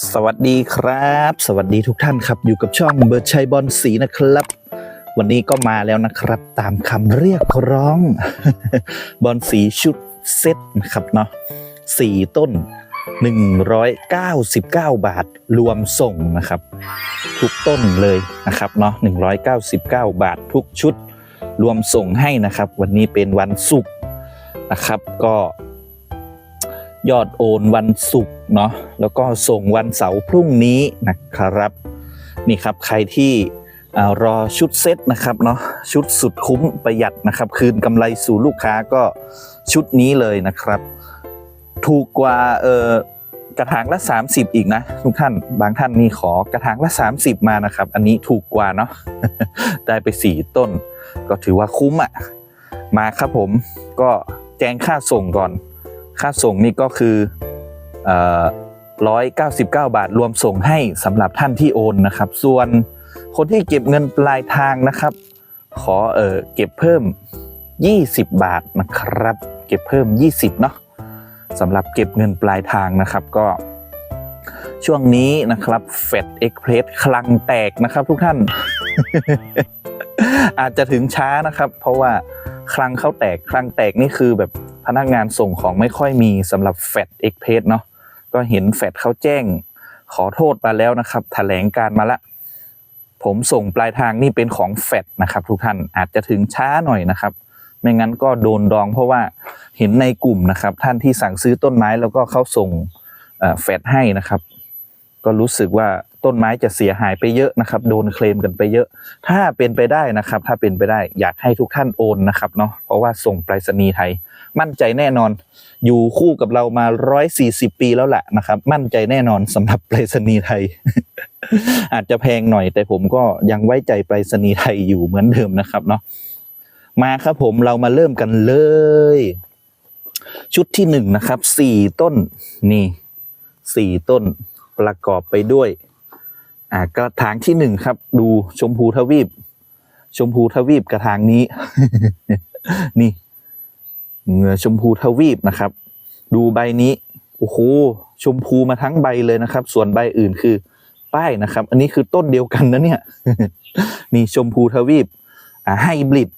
สวัสดีครับ สวัสดีทุกท่านครับ อยู่กับช่องเบิร์ดชัยบอลสีนะครับ วันนี้ก็มาแล้วนะครับ ตามคำเรียกร้อง บอลสีชุดเซ็ตนะครับเนาะสี่ต้น 199 บาท รวมส่งนะครับ ทุกต้นเลยนะครับเนาะ199 บาททุกชุด รวมส่งให้นะครับ วันนี้เป็นวันศุกร์นะครับ ก็ ยอดโอนวันศุกร์เนาะแล้วก็ส่งวันเสาร์พรุ่งนี้นะครับ นี่ครับใครที่รอชุดเซตนะครับเนาะชุดสุดคุ้มประหยัดนะครับ คืนกำไรสู่ลูกค้าก็ชุดนี้เลยนะครับ ถูกกว่าเออกระถางละ 30 อีกนะทุกท่านบางท่านนี่ขอกระถางละ 30 มานะครับ อันนี้ถูกกว่าเนาะได้ไป 4 ต้น ก็ถือว่าคุ้มอะ่ะมาครับผมก็แจ้งค่าส่งก่อน ค่าส่งนี่ก็คือร้อยเก้าสิบเก้าบาทรวมส่งให้สำหรับท่านที่โอนนะครับ ส่วนคนที่เก็บเงินปลายทางนะครับ ขอเออเก็บเพิ่ม 20 บาทนะครับ เก็บเพิ่ม 20เนาะสำหรับเก็บเงินปลายทางนะครับก็ ช่วงนี้นะครับเฟดเอ็กเพรสคลังแตกนะครับทุกท่าน อาจจะถึงช้านะครับ เพราะว่าคลังเข้าแตกคลังแตกนี่คือแบบ พนักงานส่งของไม่ค่อยมีสำหรับแฟดเอ็กเพสเนาะก็เห็นแฟดเขาแจ้ง ขอโทษมาแล้วนะครับแถลงการมาละ ผมส่งปลายทางนี่เป็นของแฟดนะครับทุกท่านอาจจะถึงช้าหน่อยนะครับ ไม่งั้นก็โดนดองเพราะว่าเห็นในกลุ่มนะครับ ท่านที่สั่งซื้อต้นไม้แล้วก็เขาส่งแฟดให้นะครับ ก็รู้สึกว่า ต้นไม้จะเสียหายไปเยอะนะครับ โดนเคลมกันไปเยอะ ถ้าเป็นไปได้นะครับ ถ้าเป็นไปได้อยากให้ทุกท่านโอนนะครับเนาะเพราะว่าส่งไปรษณีย์ไทย มั่นใจแน่นอน อยู่คู่กับเรามา 140 ปีแล้วแหละนะครับ มั่นใจแน่นอนสำหรับไปรษณีย์ไทย อาจจะแพงหน่อย แต่ผมก็ยังไว้ใจไปรษณีย์ไทยอยู่เหมือนเดิมนะครับเนาะมาครับผมเรามาเริ่มกันเลย ชุดที่หนึ่งนะครับสี่ต้นนี่สี่ต้นประกอบไปด้วย อ่ากระถางที่หนึ่งครับ ดูชมพูทวีป ชมพูทวีปกระถางนี้ นี่เหงื่อชมพูทวีปนะครับ ดูใบนี้โอ้โหชมพูมาทั้งใบเลยนะครับ ส่วนใบอื่นคือป้ายนะครับ อันนี้คือต้นเดียวกันนะเนี่ย นี่ชมพูทวีปอ่าไฮบริด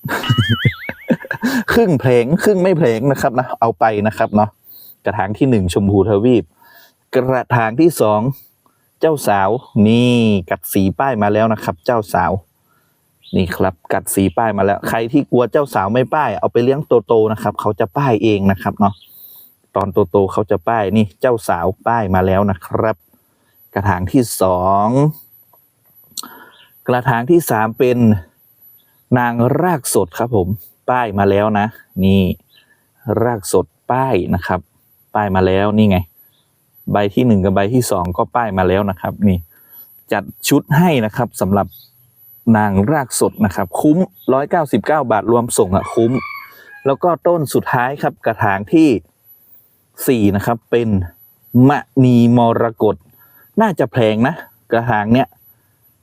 ครึ่งเพลงครึ่งไม่เพลงนะครับนะเอาไปนะครับเนาะกระถางที่หนึ่งชมพูทวีป กระถางที่สอง เจ้าสาว นี่กัดสีป้ายมาแล้วนะครับ เจ้าสาว นี่ครับ กัดสีป้ายมาแล้ว ใครที่กลัวเจ้าสาวไม่ป้าย เอาไปเลี้ยงโตๆนะครับ เขาจะป้ายเองนะครับเนาะตอนโตๆเขาจะป้ายนี่เจ้าสาวป้ายมาแล้วนะครับ กระถางที่สองกระถางที่สามเป็นนางรากสดครับผม ป้ายมาแล้วนะ นี่ รากสดป้ายนะครับ ป้ายมาแล้วนี่ไง ใบที่หนึ่งกับใบที่สองก็ป้ายมาแล้วนะครับ นี่ จัดชุดให้นะครับสำหรับนางรากสดนะครับ คุ้มร้อยเก้าสิบเก้าบาทรวมส่งอะคุ้ม แล้วก็ต้นสุดท้ายครับกระถางที่สี่นะครับ เป็นมณีมรกตน่าจะแพงนะ กระถางเนี้ย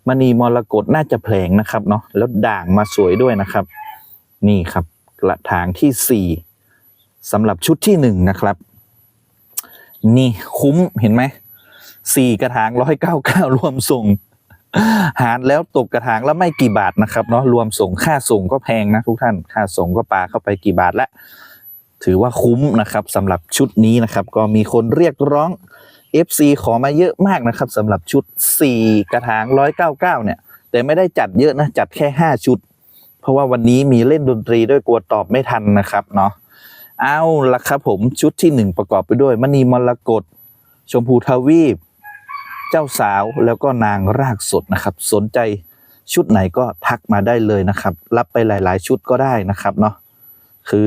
มณีมรกตน่าจะแพงนะครับเนาะแล้วด่างมาสวยด้วยนะครับ นี่ครับ กระถางที่สี่สำหรับชุดที่หนึ่งนะครับ นี่คุ้มเห็นไหมสี่กระถางร้อยเก้าเก้ารวมส่ง หารแล้วตกกระถางแล้วไม่กี่บาทนะครับเนาะรวมส่งค่าส่งก็แพงนะทุกท่านค่าส่งก็ปาเข้าไปกี่บาทละถือว่าคุ้มนะครับสำหรับชุดนี้นะครับ ก็มีคนเรียกร้อง FC ขอมาเยอะมากนะครับสำหรับชุด 4 กระถาง 199 เนี่ย แต่ไม่ได้จัดเยอะนะ จัดแค่ 5 ชุด เพราะว่าวันนี้มีเล่นดนตรีด้วยกลัวตอบไม่ทันนะครับเนาะ เอาละครับผมชุดที่หนึ่งประกอบไปด้วยมณีมรกตชมพูทวีป เจ้าสาวแล้วก็นางรากสดนะครับ สนใจชุดไหนก็ทักมาได้เลยนะครับ รับไปหลาย ๆ ชุดก็ได้นะครับเนาะคือ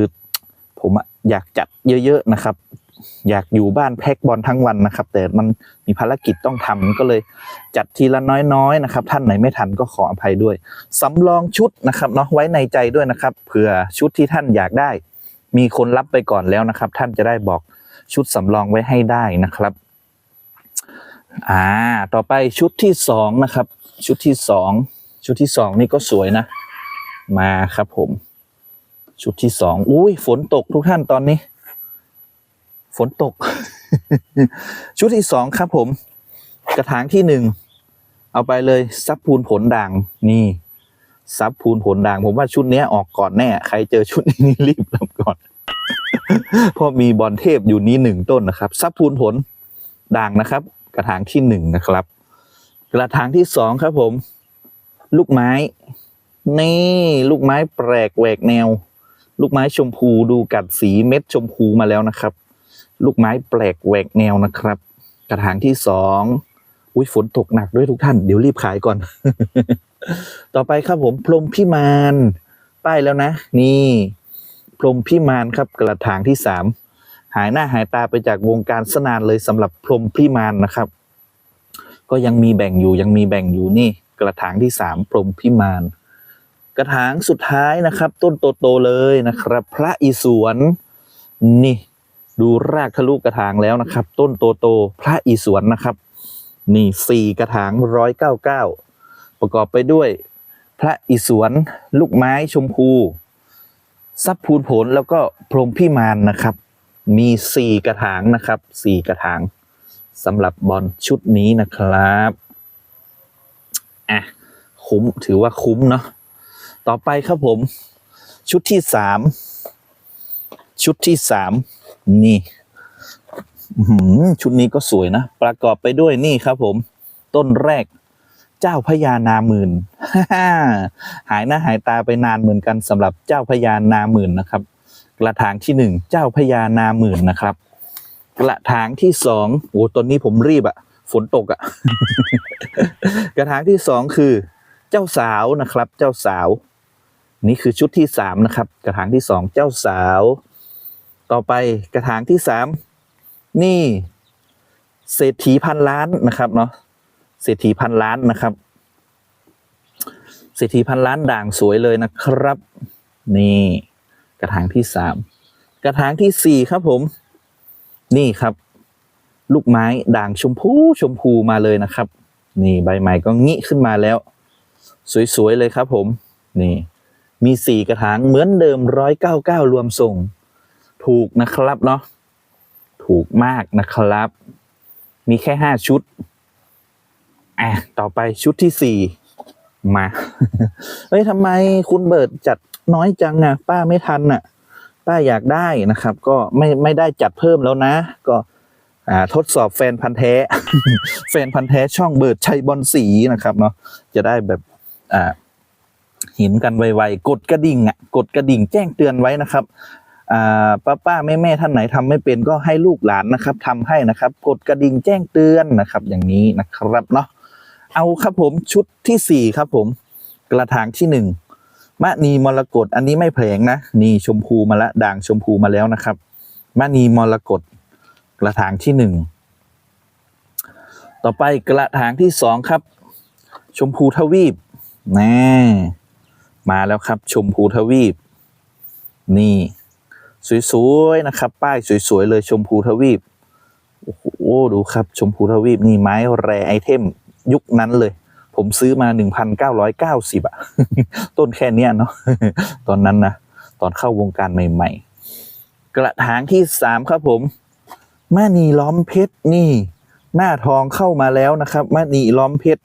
ผมอะอยากจัดเยอะ ๆ นะครับ อยากอยู่บ้านแพ็กบอลทั้งวันนะครับ แต่มันมีภารกิจต้องทำก็เลยจัดทีละน้อยๆนะครับ ท่านไหนไม่ทันก็ขออภัยด้วยสำรองชุดนะครับเนาะไว้ในใจด้วยนะครับเผื่อชุดที่ท่านอยากได้ มีคนรับไปก่อนแล้วนะครับ ท่านจะได้บอกชุดสำรองไว้ให้ได้นะครับ อ่า ต่อไปชุดที่สองนะครับ ชุดที่สองชุดที่สองนี่ก็สวยนะ มาครับผม ชุดที่สองอุ้ยฝนตกทุกท่านตอนนี้ ฝนตก ชุดที่สองครับผม กระถางที่หนึ่งเอาไปเลยซับพูนผลด่างนี่ซับพูนผลด่าง ผมว่าชุดนี้ออกก่อนแน่ ใครเจอชุดนี้รีบรับ เพราะมีบอลเทพอยู่นี้หนึ่งต้นนะครับซับพูนผลด่างนะครับ กระถางที่หนึ่งนะครับ กระถางที่สองครับผม ลูกไม้ นี่ลูกไม้แปลกแหวกแนว ลูกไม้ชมพูดูกัดสีเม็ดชมพูมาแล้วนะครับ ลูกไม้แปลกแหวกแนวนะครับ กระถางที่สองอุ้ยฝนตกหนักด้วยทุกท่าน เดี๋ยวรีบขายก่อน ต่อไปครับผมพรมพิมาน ป้ายแล้วนะ นี่ พรมพิมานครับกระถางที่สามหายหน้าหายตาไปจากวงการสนานเลยสำหรับพรมพิมานนะครับ ก็ยังมีแบ่งอยู่ยังมีแบ่งอยู่นี่กระถางที่สามพรมพิมาน กระถางสุดท้ายนะครับ ต้นโตๆเลยนะครับ พระอิศวรนี่ดูรากทะลุกระถางแล้วนะครับ ต้นโตๆพระอิศวรนะครับ นี่สี่กระถางร้อยเก้าเก้าประกอบไปด้วย พระอิศวรลูกไม้ชมพู ซับพูนผลแล้วก็พรมพิมานนะครับ มีสี่กระถางนะครับสี่กระถางสำหรับบอลชุดนี้นะครับอะคุ้มถือว่าคุ้มเนาะต่อไปครับผม ชุดที่สามชุดที่สามนี่ชุดนี้ก็สวยนะ ประกอบไปด้วยนี่ครับผม ต้นแรก เจ้าพญานาหมื่นหายหน้าหายตาไปนานเหมือนกันสำหรับเจ้าพญานาหมื่นนะครับ กระถางที่หนึ่งเจ้าพญานาหมื่นนะครับ กระถางที่สองโอ้ตอนนี้ผมรีบอะฝนตกอะกระถางที่สองคือ เจ้าสาวนะครับ เจ้าสาว นี่คือชุดที่สามนะครับ กระถางที่สองเจ้าสาว ต่อไปกระถางที่สามนี่เศรษฐีพันล้านนะครับเนาะ เศรษฐีพันล้านนะครับ เศรษฐีพันล้านด่างสวยเลยนะครับ นี่กระถางที่สามกระถางที่สี่ครับผม นี่ครับ ลูกไม้ด่างชมพูชมพูมาเลยนะครับ นี่ใบใหม่ก็งิขึ้นมาแล้ว สวยๆเลยครับ ผม นี่ มีสี่กระถางเหมือนเดิมร้อยเก้าเก้ารวมส่ง ถูกนะครับเนาะถูกมากนะครับ มีแค่ห้าชุด อะต่อไปชุดที่สี่มาเฮ้ยทำไมคุณเบิร์ดจัดน้อยจังอะ ป้าไม่ทันอะ ป้าอยากได้นะครับ ก็ไม่ไม่ได้จัดเพิ่มแล้วนะ ก็อ่าทดสอบแฟนพันธ์แท้ แฟนพันธ์แท้ช่องเบิร์ดชัยบอลสีนะครับเนาะจะได้แบบอ่าเห็นกันไวๆกดกระดิ่งอะกดกระดิ่งแจ้งเตือนไว้นะครับอ่าป้าป้าแม่แม่ท่านไหนทำไม่เป็นก็ให้ลูกหลานนะครับทำให้นะครับ กดกระดิ่งแจ้งเตือนนะครับ อย่างนี้นะครับเนาะ เอาครับผมชุดที่สี่ครับผม กระถางที่หนึ่งมะนีมรกตอันนี้ไม่แผลงนะนี่ชมพูมาละด่างชมพูมาแล้วนะครับมะนีมรกตกระถางที่หนึ่งต่อไปกระถางที่สองครับ ชมพูทวีปน่มาแล้วครับ ชมพูทวีป นี่ สวยๆนะครับ ป้ายสวยๆเลยชมพูทวีปโอ้โหดูครับ ชมพูทวีปนี่ไม้แรไอเทม ยุคนั้นเลย ผมซื้อมาหนึ่งพันเก้าร้อยเก้าสิบอะต้นแค่เนี้ยเนาะตอนนั้นนะตอนเข้าวงการใหม่ ๆ กระถางที่สามครับผมแม่นีล้อมเพชรนี่ หน้าทองเข้ามาแล้วนะครับแม่นีล้อมเพชร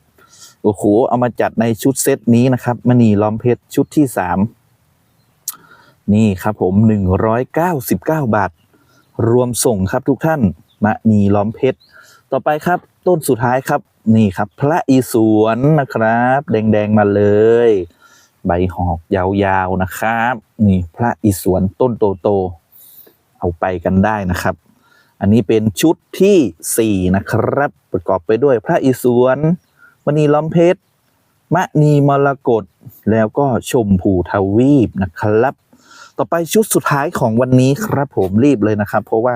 โอ้โหเอามาจัดในชุดเซตนี้นะครับแม่นีล้อมเพชรชุดที่สามนี่ครับผมหนึ่งร้อยเก้าสิบเก้าบาท รวมส่งครับทุกท่านมะนีล้อมเพชร ต่อไปครับต้นสุดท้ายครับ นี่ครับ พระอิศวรนะครับ แดงๆมาเลย ใบหอกยาวๆนะครับ นี่พระอิศวรต้นโตๆเอาไปกันได้นะครับ อันนี้เป็นชุดที่สี่นะครับ ประกอบไปด้วยพระอิศวรมณีล้อมเพชรมณีมรกตแล้วก็ชมพูทวีปนะครับ ต่อไปชุดสุดท้ายของวันนี้ครับผมรีบเลยนะครับ เพราะว่า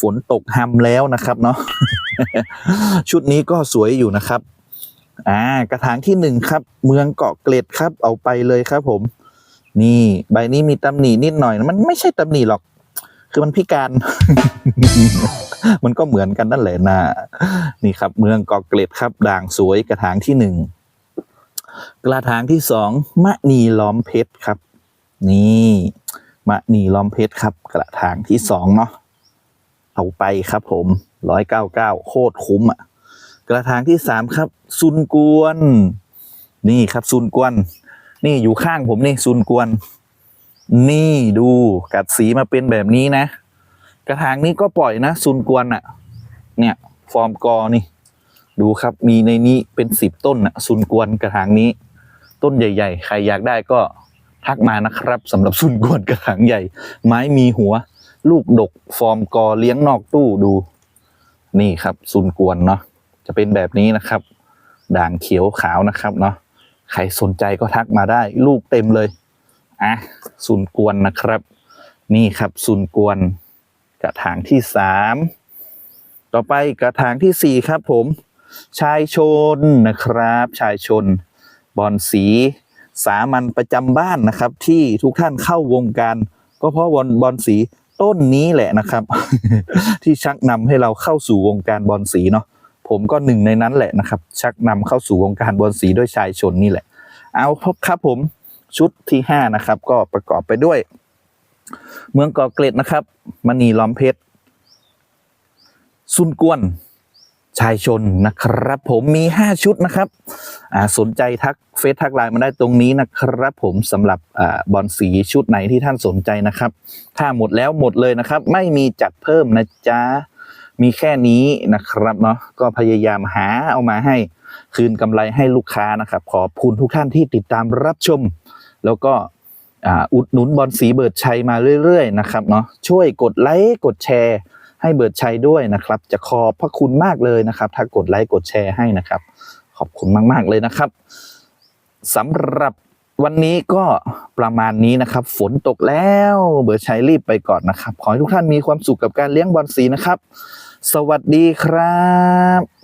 ฝนตกหำแล้วนะครับเนาะชุดนี้ก็สวยอยู่นะครับอ่ากระถางที่หนึ่งครับ เมืองเกาะเกร็ดครับเอาไปเลยครับ ผม นี่ใบนี้มีตำหนินิดหน่อย มันไม่ใช่ตำหนิหรอก คือมันพิการ มันก็เหมือนกันนั่นแหละนะนี่ครับ เมืองเกาะเกร็ดครับ ด่างสวยกระถางที่หนึ่งกระถางที่สองมะนีล้อมเพชรครับ นี่ มะนีล้อมเพชรครับ กระถางที่สองเนาะเอาไปครับผมร้อยเก้าเก้าโคตรคุ้มอะ กระถางที่สามครับ ซุนกวน นี่ครับซุนกวน นี่อยู่ข้างผมนี่ซุนกวน นี่ดูกัดสีมาเป็นแบบนี้นะ กระถางนี้ก็ปล่อยนะซุนกวนอะ่ะ เนี่ย ฟอร์มกอนี่ ดูครับมีในนี้เป็นสิบต้นนะซุนกวนกระถางนี้ ต้นใหญ่ ๆ ใครอยากได้ก็ ทักมานะครับสำหรับซุนกวนกระถางใหญ่ ไม้มีหัว ลูกดกฟอร์มกอเลี้ยงนอกตู้ดู นี่ครับซุนกวนเนาะจะเป็นแบบนี้นะครับ ด่างเขียวขาวนะครับเนาะใครสนใจก็ทักมาได้ ลูกเต็มเลยอะซุนกวนนะครับ นี่ครับซุนกวน กระถางที่สามต่อไปกระถางที่สี่ครับผม ชายชนนะครับ ชายชน บอลสี สามัญประจำบ้านนะครับ ที่ทุกท่านเข้าวงการ ก็เพราะบอลบอลสีต้นนี้แหละนะครับ ที่ชักนำให้เราเข้าสู่วงการบอลสีเนาะผมก็หนึ่งในนั้นแหละนะครับ ชักนำเข้าสู่วงการบอลสีด้วยชายชนนี่แหละ เอาครับผมชุดที่ห้านะครับก็ประกอบไปด้วย เมืองกาะเกร็ดนะครับมณีล้อมเพชรซุนกวน ชายชนนะครับ ผมมี 5 ชุดนะครับสนใจทักเฟซทักไลน์มาได้ตรงนี้นะครับผมสำหรับอบอลสีชุดไหนที่ท่านสนใจนะครับ ถ้าหมดแล้วหมดเลยนะครับ ไม่มีจัดเพิ่มนะจ๊ะมีแค่นี้นะครับเนาะก็พยายามหาเอามาให้คืนกำไรให้ลูกค้านะครับ ขอบคุณทุกท่านที่ติดตามรับชม แล้วก็อุดหนุนบอลสีเบิร์ดชัยมาเรื่อยๆนะครับเนาะช่วยกดไลค์กดแชร์ ให้เบิร์ดชัยด้วยนะครับ จะขอบพระคุณมากเลยนะครับ ถ้ากดไลค์กดแชร์ให้นะครับ ขอบคุณมาก ๆ เลยนะครับสำหรับวันนี้ก็ประมาณนี้นะครับ ฝนตกแล้ว เบิร์ดชัยรีบไปก่อนนะครับ ขอให้ทุกท่านมีความสุขกับการเลี้ยงบอลสีนะครับ สวัสดีครับ